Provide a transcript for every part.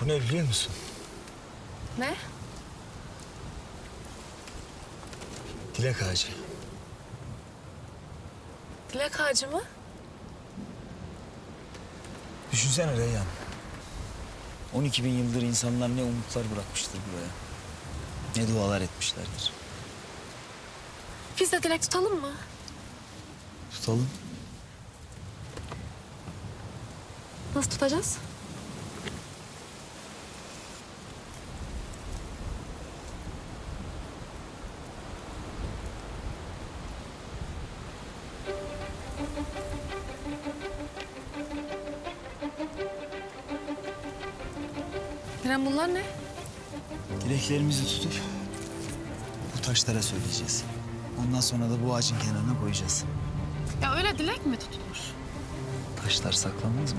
Bu ne biliyor musun? Ne? Dilek ağacı. Dilek ağacı mı? Düşünsene Reyhan. 12 bin yıldır insanlar ne umutlar bırakmıştır buraya. Ne dualar etmişlerdir. Biz de dilek tutalım mı? Tutalım. Nasıl tutacağız? Kerem bunlar ne? Dileklerimizi tutup bu taşlara söyleyeceğiz. Ondan sonra da bu ağacın kenarına koyacağız. Ya öyle dilek mi tutulur? Taşlar saklanmaz mı?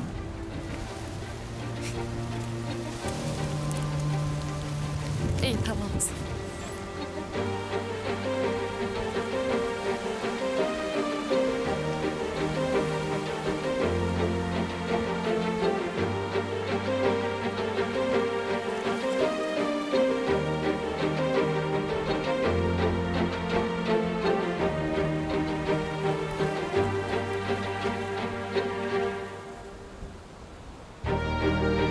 İyi tamam. Ne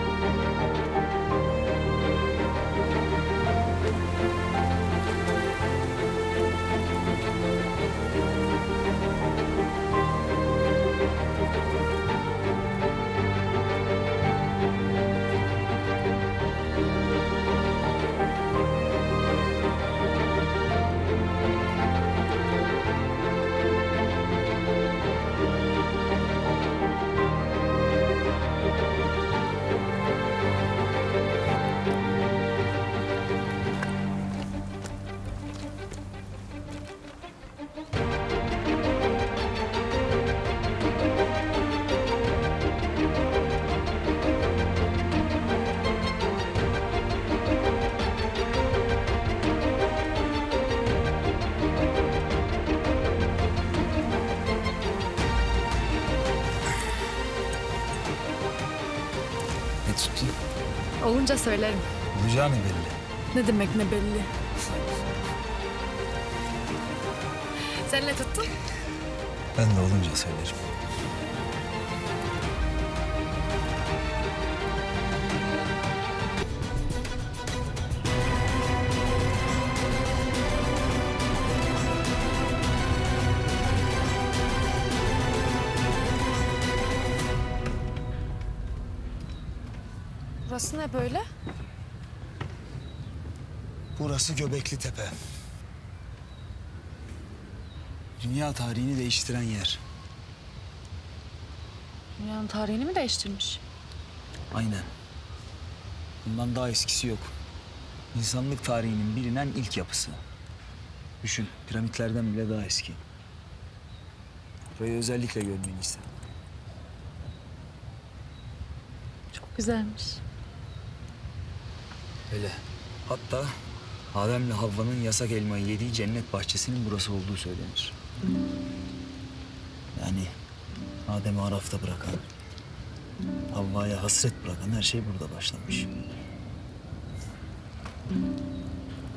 Olunca söylerim. Olacağı ne belli. Ne demek ne belli. Sen ne tuttun? Ben de olunca söylerim. Burası ne böyle? Burası Göbekli Tepe. Dünya tarihini değiştiren yer. Dünyanın tarihini mi değiştirmiş? Aynen. Bundan daha eskisi yok. İnsanlık tarihinin bilinen ilk yapısı. Düşün, piramitlerden bile daha eski. Burayı özellikle görmeni istedim. Çok güzelmiş. Öyle. Hatta Adem'le Havva'nın yasak elmayı yediği cennet bahçesinin burası olduğu söylenir. Yani Adem'i arafta bırakan, Havva'ya hasret bırakan her şey burada başlamış.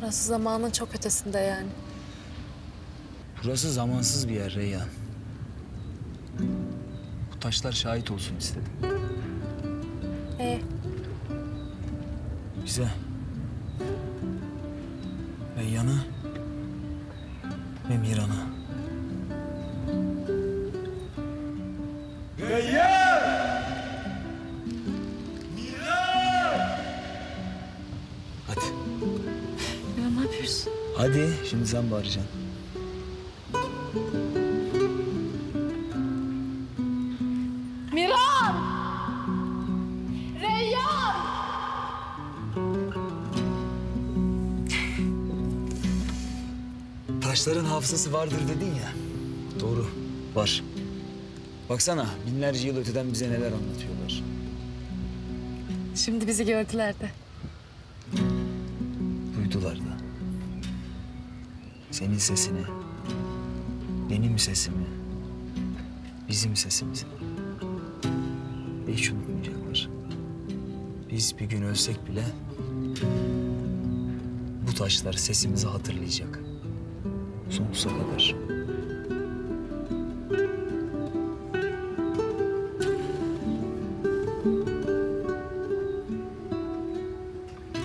Burası zamanın çok ötesinde yani. Burası zamansız bir yer Reyhan. Bu taşlar şahit olsun istedim. Ee, Bize. Reyyan'a ve Miran'a. Hadi. ya ne yapıyorsun? Hadi şimdi sen bağıracaksın. Taşların hafızası vardır dedin ya. Doğru. Var. Baksana binlerce yıl öteden bize neler anlatıyorlar. Şimdi bizi gördüler de. Duydular da. Senin sesini, benim sesimi, bizim sesimizi. Hiç unutmayacaklar. Biz bir gün ölsek bile bu taşlar sesimizi hatırlayacak. Sonsuza kadar.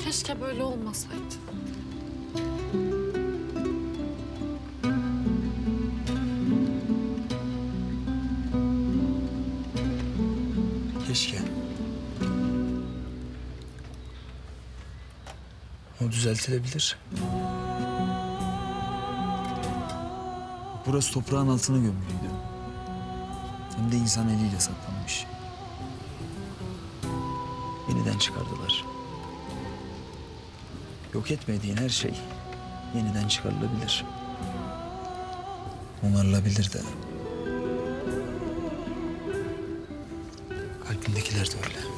Keşke böyle olmasaydı. Keşke. O düzeltilebilir. Burası toprağın altına gömülüydü. Hem de insan eliyle saklanmış. Yeniden çıkardılar. Yok etmediğin her şey yeniden çıkarılabilir. Onarılabilir de. Kalbindekiler de öyle.